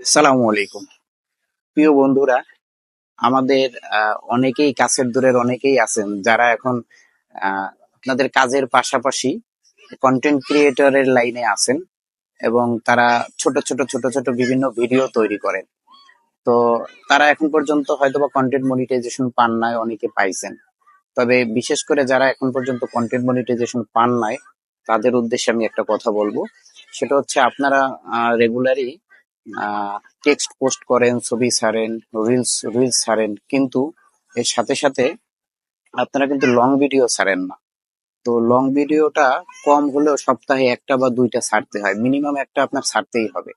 সালামু আলাইকুম। প্রিয় বন্ধুরা, আমাদের অনেকেই কাছের দূরের অনেকেই আছেন যারা এখন আপনাদের কাজের পাশাপাশি কন্টেন্ট ক্রিয়েটরের লাইনে আছেন এবং তারা ছোট ছোট ছোট ছোট বিভিন্ন ভিডিও তৈরি করেন। তো তারা এখন পর্যন্ত হয়তোবা কন্টেন্ট মনিটাইজেশন পান নাই, অনেকে পাইছেন। তবে বিশেষ করে যারা এখন পর্যন্ত কন্টেন্ট মনিটাইজেশন পান নাই, তাদের উদ্দেশ্যে আমি একটা কথা বলব। সেটা হচ্ছে আপনারা রেগুলারই টেক্সট পোস্ট করেন, ছবি ছাড়েন রিলস রিলস ছাড়েন, কিন্তু এর সাথে সাথে আপনারা কিন্তু লং ভিডিও ছাড়েন না। তো লং ভিডিওটা কম হলেও সপ্তাহে একটা বা দুইটা ছাড়তে হয়। মিনিমাম একটা আপনার ছাড়তেই হবে।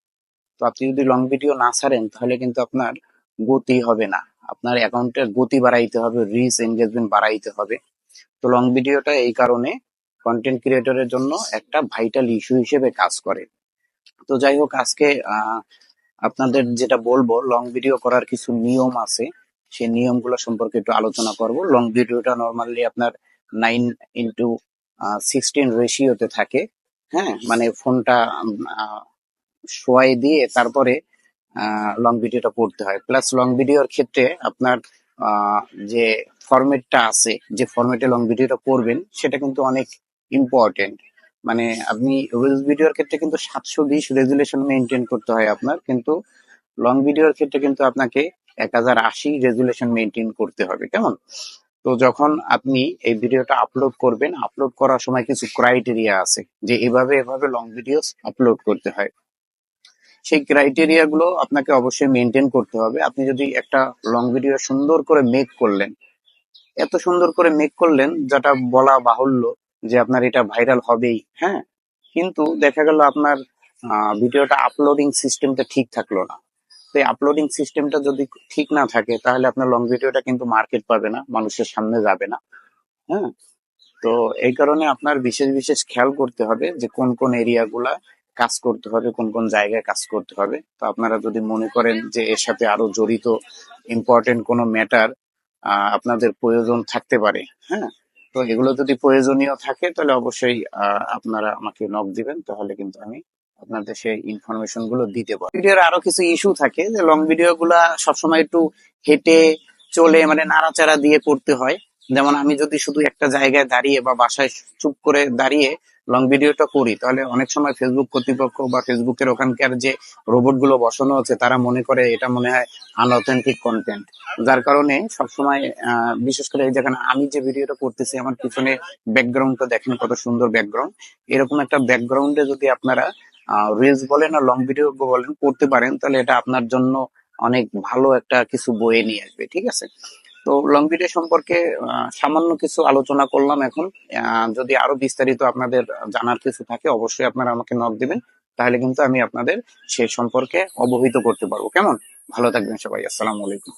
তো আপনি যদি লং ভিডিও না ছাড়েন, তাহলে কিন্তু আপনার গতি হবে না। আপনার অ্যাকাউন্টের গতি বাড়াইতে হবে রিচ এনগেজমেন্ট বাড়াইতে হবে। তো লং ভিডিওটা এই কারণে কন্টেন্ট ক্রিয়েটরের জন্য একটা ভাইটাল ইস্যু হিসেবে কাজ করে। তো যাই হোক, আজকে আপনাদের যেটা বলব লং ভিডিও করার কিছু নিয়ম আছে। সেই নিয়মগুলো সম্পর্কে একটু আলোচনা করব। লং ভিডিওটা নর্মালি আপনার নাইন ইন্টু সিক্সটিন রেশিওতে থাকে। হ্যাঁ মানে ফোনটা শোয়াই দিয়ে তারপরে লং ভিডিওটা করতে হয়। প্লাস লং ভিডিওর ক্ষেত্রে আপনার যে ফরম্যাটটা আছে, যে ফরম্যাটে লং ভিডিওটা করবেন সেটা কিন্তু অনেক ইম্পর্টেন্ট মানে আপনি রিলস ভিডিওর ক্ষেত্রে কিন্তু সাতশো বিশ রেজুলেশন মেনটেন করতে হয় আপনার, কিন্তু লং ভিডিওর ক্ষেত্রে কিন্তু আপনাকে এক হাজার আশি রেজুলেশন মেনটেন করতে হবে, কেমন? তো যখন আপনি এই ভিডিওটা আপলোড করবেন আপলোড করার সময় কিছু ক্রাইটেরিয়া আছে যে এভাবে এভাবে লং ভিডিওস আপলোড করতে হয়। সেই ক্রাইটেরিয়া গুলো আপনাকে অবশ্যই মেনটেন করতে হবে। আপনি যদি একটা লং ভিডিও সুন্দর করে মেক করলেন, এত সুন্দর করে মেক করলেন, যেটা বলা বাহুল্য যে আপনার এটা ভাইরাল হবেই হ্যাঁ? কিন্তু দেখা গেল আপনার ভিডিওটা আপলোডিং সিস্টেমটা ঠিক থাকল না। তো আপলোডিং সিস্টেমটা যদি ঠিক না থাকে, তাহলে আপনার লং ভিডিওটা কিন্তু মার্কেট পাবে না, মানুষের সামনে যাবে না হ্যাঁ? তো এই কারণে আপনার বিশেষ বিশেষ খেয়াল করতে হবে যে কোন কোন এরিয়া গুলা কাজ করতে হবে, কোন কোন জায়গায় কাজ করতে হবে। তো আপনারা যদি মনে করেন যে এর সাথে আরও জড়িত ইম্পর্টেন্ট কোনো ম্যাটার আপনাদের প্রয়োজন থাকতে পারে হ্যাঁ? তো এগুলো যদি প্রয়োজনীয় থাকে, তাহলে অবশ্যই আপনারা আমাকে নক দিবেন, তাহলে কিন্তু আমি আপনাদের সেই ইনফরমেশনগুলো দিতে পারব। ভিডিওর আরও কিছু ইস্যু থাকে, যে লং ভিডিও গুলা সবসময় একটু হেঁটে চলে মানে নাড়াচাড়া দিয়ে করতে হয়। যেমন আমি যদি শুধু একটা জায়গায় দাঁড়িয়ে বা বাসায় চুপ করে দাঁড়িয়ে লং ভিডিওটা করি, তাহলে অনেক সময় ফেসবুক কর্তৃপক্ষ বা ফেসবুকের ওখানকার যে রোবটগুলো বসানো আছে, তারা মনে করে এটা মনে হয় আনঅথেন্টিক কন্টেন্ট যার কারণে সবসময় বিশেষ করে এই যেখানে আমি যে ভিডিওটা করতেছি, আমার পিছনে ব্যাকগ্রাউন্ডটা দেখেন কত সুন্দর ব্যাকগ্রাউন্ড এরকম একটা ব্যাকগ্রাউন্ডে যদি আপনারা রিলস বলেন আর লং ভিডিও বলেন, করতে পারেন, তাহলে এটা আপনার জন্য অনেক ভালো একটা কিছু বয়ে নিয়ে আসবে, ঠিক আছে? তো লং ভিডিও সম্পর্কে সামান্য কিছু আলোচনা করলাম এখন। যদি আরও বিস্তারিত আপনাদের জানার কিছু থাকে, অবশ্যই আপনারা আমাকে নক দিবেন, তাহলে কিন্তু আমি আপনাদের সে সম্পর্কে অবহিত করতে পারব। কেমন? ভালো থাকবেন সবাই, আসসালামু আলাইকুম।